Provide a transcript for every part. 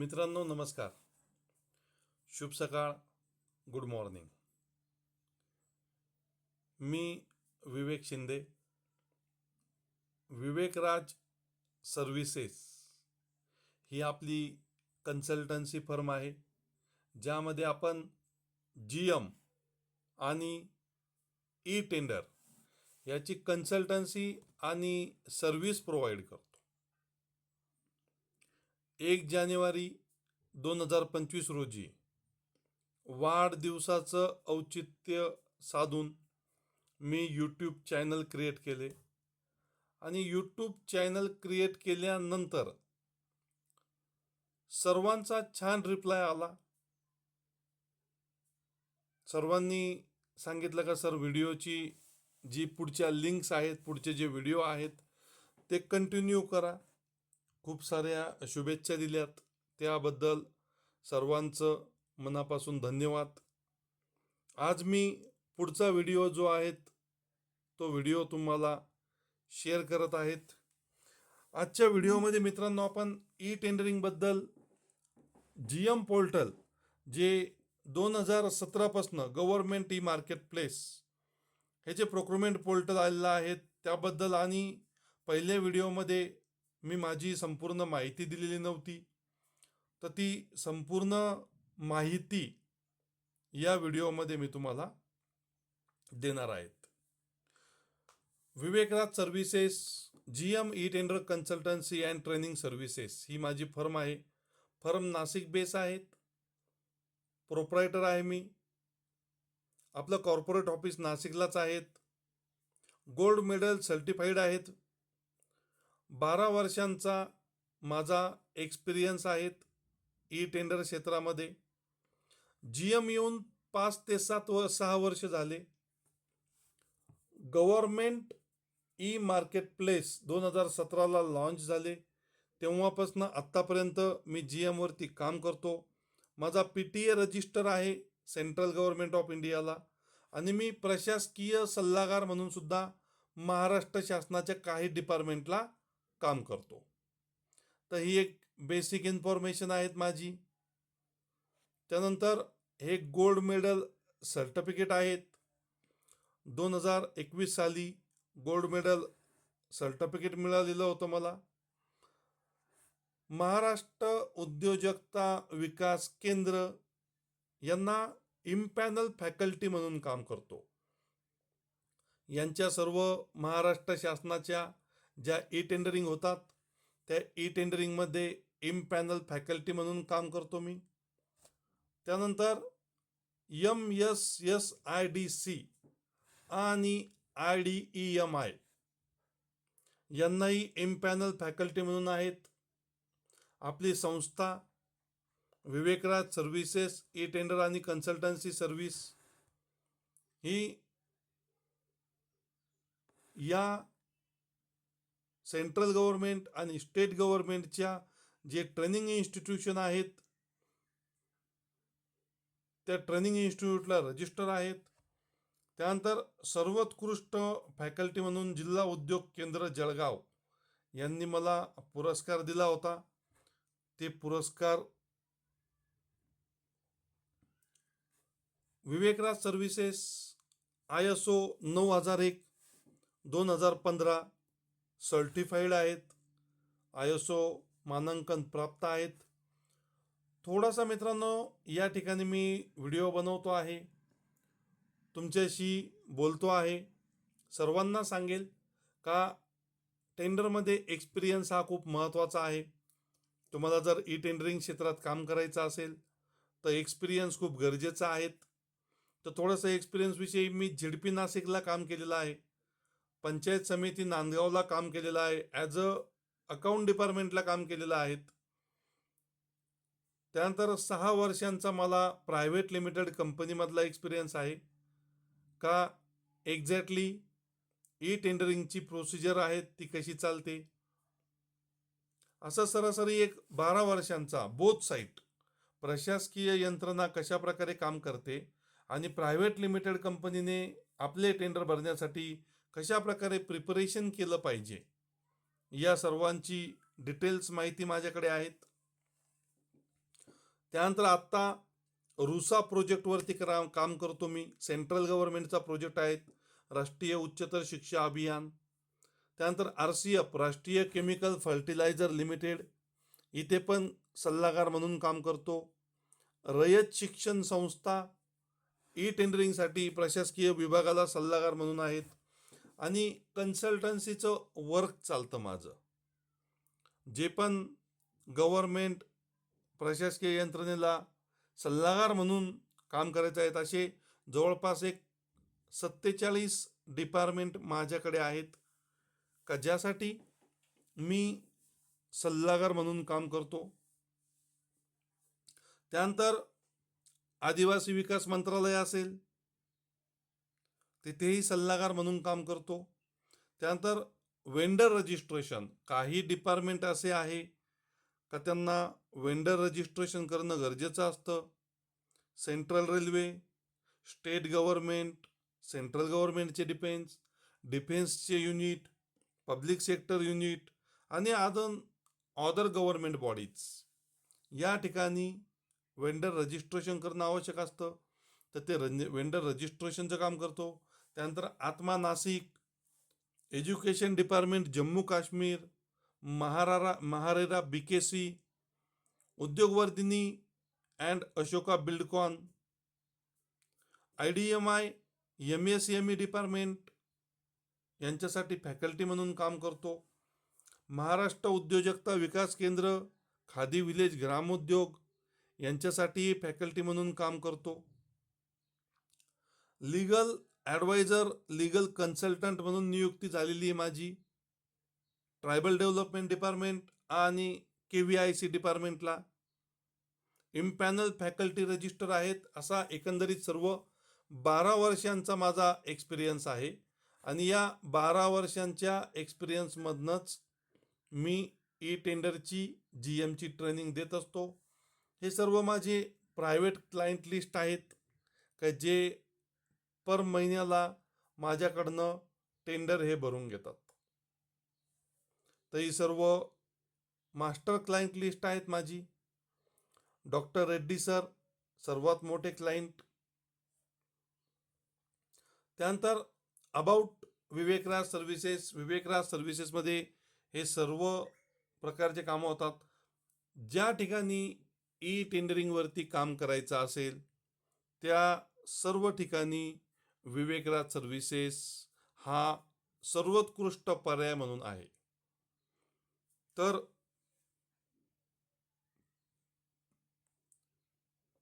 मित्रांनो नमस्कार. शुभ सकाळ. गुड मॉर्निंग मी विवेक शिंदे. विवेकराज सर्व्हिसेस ही आपली कन्सल्टन्सी फर्म आहे ज्यामध्ये आपण जी एम आणि ई टेंडर याची कन्सल्टन्सी आणि सर्व्हिस प्रोव्हाइड करतो. एक जानेवारी दोन हजार पंचवीस रोजी वाढदिवसाचं औचित्य साधून मी यूट्यूब चॅनल क्रिएट केले. आणि यूट्यूब चॅनल क्रिएट केल्यानंतर सर्वांचा छान रिप्लाय आला. सर्वांनी सांगितलं का सर व्हिडिओची जी पुढच्या लिंक्स आहेत पुढचे जे व्हिडिओ आहेत ते कंटिन्यू करा. खूप साऱ्या शुभेच्छा दिल्यात. त्याबद्दल सर्वांचं मनापासून धन्यवाद. आज मी पुढचा व्हिडिओ जो आहे तो व्हिडिओ तुम्हाला शेअर करत आहेत. आजच्या व्हिडिओमध्ये मित्रांनो आपण ई टेंडरिंगबद्दल जी एम पोर्टल जे दोन हजार सतरापासनं गव्हर्नमेंट ई मार्केट प्लेस हे जे प्रोक्रुमेंट पोर्टल आलेलं आहे त्याबद्दल आणि पहिल्या व्हिडिओमध्ये मी माझी संपूर्ण माहिती दिलेली नव्हती. तर ती संपूर्ण माहिती या व्हिडिओमध्ये मी तुम्हाला देणार आहेत. Vivekraj services G M E tender consultancy and training services ही माझी फर्म आहे. फर्म नाशिक बेस आहेत. प्रोप्रायटर आहे मी. आपलं कॉर्पोरेट ऑफिस नाशिकलाच आहेत. गोल्ड मेडल सर्टिफाईड आहेत. बारा वर्षांचा माझा एक्सपिरियन्स आहेत ई टेंडर क्षेत्रामध्ये. जी एम येऊन पाच ते सात व सहा वर्ष झाले. गव्हर्मेंट ई मार्केट प्लेस दोन हजार सतराला लॉन्च झाले. तेव्हापासून आत्तापर्यंत मी जी एमवरती काम करतो. माझा पी टी ए रजिस्टर आहे सेंट्रल गव्हर्नमेंट ऑफ इंडियाला आणि मी प्रशासकीय सल्लागार म्हणूनसुद्धा महाराष्ट्र शासनाच्या काही डिपार्टमेंटला काम करतो. तर ही एक बेसिक इन्फॉर्मेशन आहेत माझी. त्यानंतर हे गोल्ड मेडल सर्टिफिकेट आहेत. दोन हजार एकवीस साली गोल्ड मेडल सर्टिफिकेट मिळालेलं होतं मला. महाराष्ट्र उद्योजकता विकास केंद्र यांना इम्पॅनल फॅकल्टी म्हणून काम करतो. यांच्या सर्व महाराष्ट्र शासनाच्या ज्या ई टेंडरिंग होतात त्या ई टेंडरिंगमध्ये इम्पॅनल फॅकल्टी म्हणून काम करतो मी. त्यानंतर M S S I D C आणि I D E M I यांनाही इम्पॅनल फॅकल्टी म्हणून आहेत. आपली संस्था विवेकराज सर्व्हिसेस ई टेंडर आणि कन्सल्टन्सी सर्व्हिस ही या सेंट्रल गव्हर्नमेंट आणि स्टेट गव्हर्नमेंटच्या जे ट्रेनिंग इन्स्टिट्यूशन आहेत त्या ट्रेनिंग इन्स्टिट्यूटला रजिस्टर आहेत. त्यानंतर सर्वोत्कृष्ट फॅकल्टी म्हणून जिल्हा उद्योग केंद्र जळगाव यांनी मला पुरस्कार दिला होता. ते पुरस्कार Vivekraj services I S O नऊ हजार एक दोन हजार पंधरा सर्टिफाईड आहेत. आय एस ओ मानांकन प्राप्त आहेत. थोडासा मित्रांनो या ठिकाणी मी व्हिडिओ बनवतो आहे. तुमच्याशी बोलतो आहे. सर्वांना सांगेल का टेंडरमध्ये एक्सपिरियन्स हा खूप महत्त्वाचा आहे. तुम्हाला जर ई टेंडरिंग क्षेत्रात काम करायचं असेल तर एक्सपिरियन्स खूप गरजेचा आहेत. तर थोडंसं एक्सपिरियन्सविषयी मी झिडपी नाशिकला काम केलेलं आहे. पंचायत समिती नांदगावला काम केलेलं आहे ॲज अ अकाउंट डिपार्टमेंटला काम केलेलं आहेत. त्यानंतर सहा वर्षांचा मला प्रायव्हेट लिमिटेड कंपनीमधला एक्सपिरियन्स आहे. का एक्झॅक्टली ई टेंडरिंगची प्रोसिजर आहे ती कशी चालते? असं सरासरी एक बारा वर्षांचा बोथ साईट प्रशासकीय यंत्रणा कशा प्रकारे काम करते आणि प्रायव्हेट लिमिटेड कंपनीने आपले टेंडर भरण्यासाठी कशा प्रकारे प्रिपरेशन केलं पाहिजे? या सर्वांची डिटेल्स माहिती माझ्याकडे आहेत. त्यानंतर आत्ता रुसा प्रोजेक्टवरती करा काम करतो मी. सेंट्रल गव्हर्नमेंटचा प्रोजेक्ट आहे. राष्ट्रीय उच्चतर शिक्षा अभियान. त्यानंतर R C F Rashtriya chemical fertiliser limited इथे पण सल्लागार म्हणून काम करतो. रयत शिक्षण संस्था ई टेंडरिंगसाठी प्रशासकीय विभागाला सल्लागार म्हणून आहेत. आणि कन्सल्टन्सीचं वर्क चालतं माझं. जे पण गव्हर्मेंट प्रशासकीय यंत्रणेला सल्लागार म्हणून काम करायचं आहेत असे जवळपास एक सत्तेचाळीस डिपार्टमेंट माझ्याकडे आहेत का ज्यासाठी मी सल्लागार म्हणून काम करतो. त्यानंतर आदिवासी विकास मंत्रालय असेल तिथेही सल्लागार म्हणून काम करतो. त्यानंतर वेंडर रजिस्ट्रेशन काही डिपार्टमेंट असे आहे का त्यांना वेंडर रजिस्ट्रेशन करणं गरजेचं असतं? Central railway state government central गव्हर्मेंटचे defence डिफेन्सचे युनिट पब्लिक सेक्टर युनिट आणि अदर ऑदर गव्हर्मेंट बॉडीज या ठिकाणी वेंडर रजिस्ट्रेशन करणं आवश्यक असतं. तर ते रज वेंडर रजिस्ट्रेशनचं काम करतो. त्यानंतर आत्मा Nashik education department Jammu Kashmir महारारा Maharera B K C Udyogvardhini and Ashoka Buildcon I D M I M S M E department यांच्यासाठी फॅकल्टी म्हणून काम करतो. महाराष्ट्र उद्योजकता विकास केंद्र खादी विलेज ग्रामोद्योग यांच्यासाठी फॅकल्टी म्हणून काम करतो. लीगल ॲडवायझर लीगल कन्सल्टंट म्हणून नियुक्ती झालेली आहे माझी. ट्रायबल डेव्हलपमेंट डिपार्टमेंट आणि के व्ही आय सी डिपार्टमेंटला. इम्पॅनल फॅकल्टी रजिस्टर आहेत असा एकंदरीत सर्व बारा वर्षांचा माझा एक्सपिरियन्स आहे. आणि या बारा वर्षांच्या एक्सपिरियन्समधनंच मी ई टेंडरची जी एमची ट्रेनिंग देत असतो. हे सर्व माझे प्रायव्हेट क्लायंट लिस्ट आहेत का जे पर महिन्याला माझ्याकडनं टेंडर हे भरून घेतात. तर ही सर्व मास्टर क्लायंट लिस्ट आहेत माझी. डॉक्टर रेड्डी सर सर्वात मोठे क्लायंट. त्यानंतर अबाउट विवेकराज सर्व्हिसेस विवेकराज सर्व्हिसेसमध्ये हे सर्व प्रकारचे कामं होतात. ज्या ठिकाणी ई टेंडरिंगवरती काम करायचं असेल त्या सर्व ठिकाणी विवेकराज सर्व्हिसेस हा सर्वोत्कृष्ट पर्याय म्हणून आहे. तर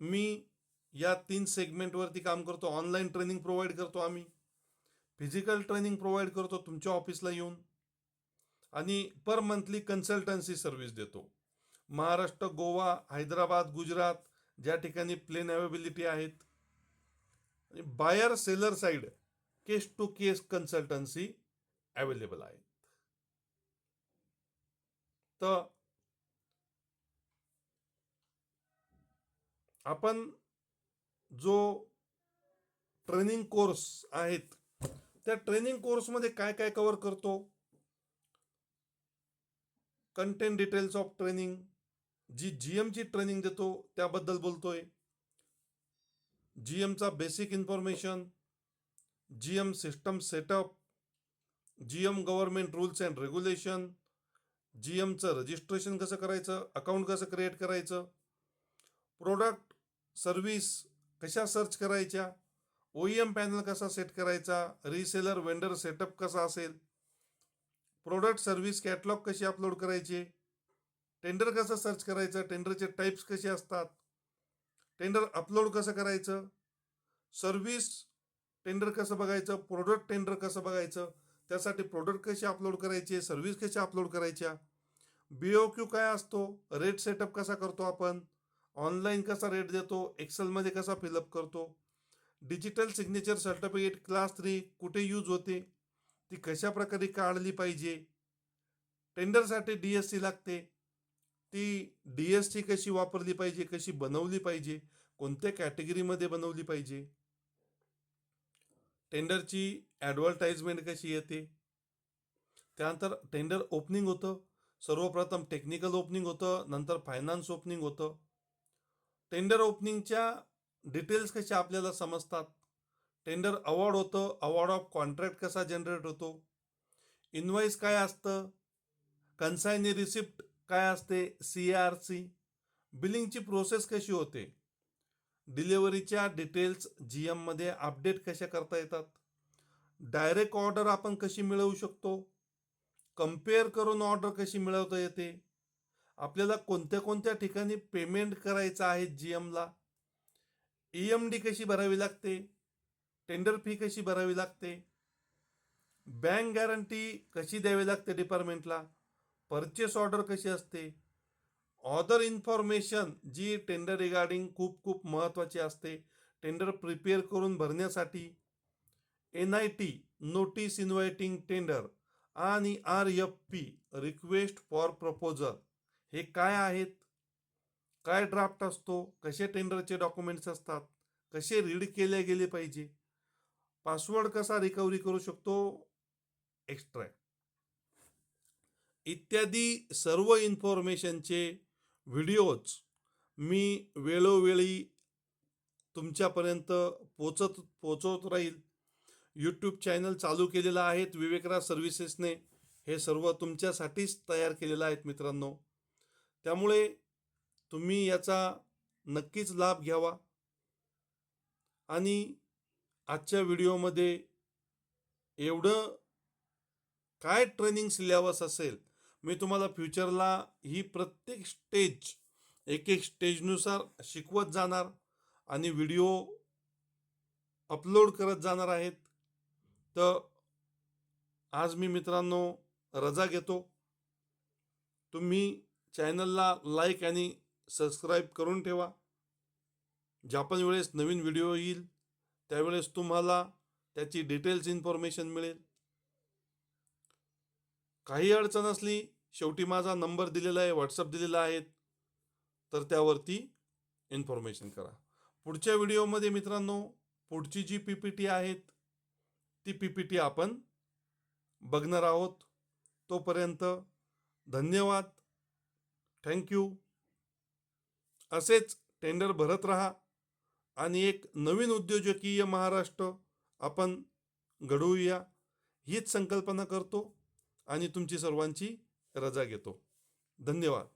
मी या तीन सेगमेंटवरती काम करतो. ऑनलाईन ट्रेनिंग प्रोव्हाइड करतो आम्ही. फिजिकल ट्रेनिंग प्रोव्हाइड करतो तुमच्या ऑफिसला येऊन. आणि पर मंथली कन्सल्टन्सी सर्व्हिस देतो. महाराष्ट्र गोवा हैदराबाद गुजरात ज्या ठिकाणी प्लेन अवेबिलिटी आहेत. Buyer seller side case to case consultancy available आहे. तर आपण जो ट्रेनिंग कोर्स आहेत त्या ट्रेनिंग कोर्समध्ये काय काय कव्हर करतो? Content details of training G G एमची training देतो त्याबद्दल बोलतोय. G एमचा basic information G M system setup G M government rules and regulation G एमचं registration कसं करायचं अकाउंट कसं क्रिएट करायचं प्रोडक्ट सर्व्हिस कशा सर्च करायच्या ओ एम पॅनल कसा सेट करायचा रिसेलर वेंडर सेटअप कसा असेल प्रोडक्ट सर्व्हिस कॅटलॉग कशी अपलोड करायचे टेंडर कसं सर्च करायचं टेंडरचे टाईप्स कसे असतात टेंडर अपलोड कसं करायचं? सर्व्हिस टेंडर कसं बघायचं? प्रोडक्ट टेंडर कसं बघायचं? त्यासाठी प्रोडक्ट कसे अपलोड करायचे? सर्व्हिस कशा अपलोड करायच्या? बी ओ क्यू काय असतो? रेट सेटअप कसा करतो आपण? ऑनलाईन कसा रेट देतो? एक्सेलमध्ये कसा फिलअप करतो? Digital signature certificate class three कुठे यूज होते? ती कशा प्रकारे काढली पाहिजे? टेंडरसाठी डी एस सी लागते. ती डी एस टी कशी वापरली पाहिजे कशी बनवली पाहिजे कोणत्या कॅटेगरीमध्ये बनवली पाहिजे? टेंडरची ॲडव्हर्टाइजमेंट कशी येते? त्यानंतर टेंडर ओपनिंग होतं सर्वप्रथम टेक्निकल ओपनिंग होतं नंतर फायनान्स ओपनिंग होतं. टेंडर ओपनिंगच्या डिटेल्स कशा आपल्याला समजतात? टेंडर अवॉर्ड होतं अवॉर्ड ऑफ कॉन्ट्रॅक्ट कसा जनरेट होतो? इनवाईस काय असतं? कन्सायनी रिसिप्ट काय असते? सी आर सी बिलिंगची प्रोसेस कशी होते? डिलिव्हरीच्या डिटेल्स जी एममध्ये अपडेट कशा करता येतात? डायरेक्ट ऑर्डर आपण कशी मिळवू शकतो? कंपेअर करून ऑर्डर कशी मिळवता येते? आपल्याला कोणत्या कोणत्या ठिकाणी पेमेंट करायचं आहे जी एमला ई एम डी कशी भरावी लागते? टेंडर फी कशी भरावी लागते? बँक गॅरंटी कशी द्यावी लागते डिपार्टमेंटला परचेस ऑर्डर कशी असते? ऑदर इन्फॉर्मेशन जी टेंडर रिगार्डिंग खूप खूप महत्त्वाची असते. टेंडर प्रिपेअर करून भरण्यासाठी N I T notice inviting tender आणि R F P request for proposal हे काय आहेत? काय ड्राफ्ट असतो? कसे टेंडरचे डॉक्युमेंट्स असतात? कसे रीड केले गेले पाहिजे? पासवर्ड कसा रिकव्हरी करू शकतो? एक्स्ट्रॅक्ट इत्यादी सर्व इन्फॉर्मेशनचे व्हिडिओज मी वेळोवेळी तुमच्यापर्यंत पोचत पोचवत राहील. यूट्यूब चॅनल चालू केलेला आहेत विवेकराज सर्व्हिसेसने हे सर्व तुमच्यासाठीच तयार केलेलं आहेत मित्रांनो. त्यामुळे तुम्ही याचा नक्कीच लाभ घ्यावा. आणि आजच्या व्हिडिओमध्ये एवढं काय ट्रेनिंग सिलेबस असेल मी तुम्हाला फ्युचरला ही प्रत्येक स्टेज एक एक स्टेजनुसार शिकवत जाणार आणि व्हिडिओ अपलोड करत जाणार आहेत. तर आज मी मित्रांनो रजा घेतो. तुम्ही चॅनलला लाईक आणि सबस्क्राईब करून ठेवा. ज्या पण वेळेस नवीन व्हिडिओ येईल त्यावेळेस तुम्हाला त्याची डिटेल्स इन्फॉर्मेशन मिळेल. काही अडचण असली शेवटी माझा नंबर दिलेला आहे व्हॉट्सअप दिलेला आहे तर त्यावरती इन्फॉर्मेशन करा. पुढच्या व्हिडिओमध्ये मित्रांनो पुढची जी पी पी टी आहेत ती पी पी टी आपण बघणार आहोत. तोपर्यंत धन्यवाद. थँक्यू असेच टेंडर भरत राहा आणि एक नवीन उद्योजकीय महाराष्ट्र आपण घडवूया हीच संकल्पना करतो. आणि तुमची सर्वांची रजा घेतो. धन्यवाद.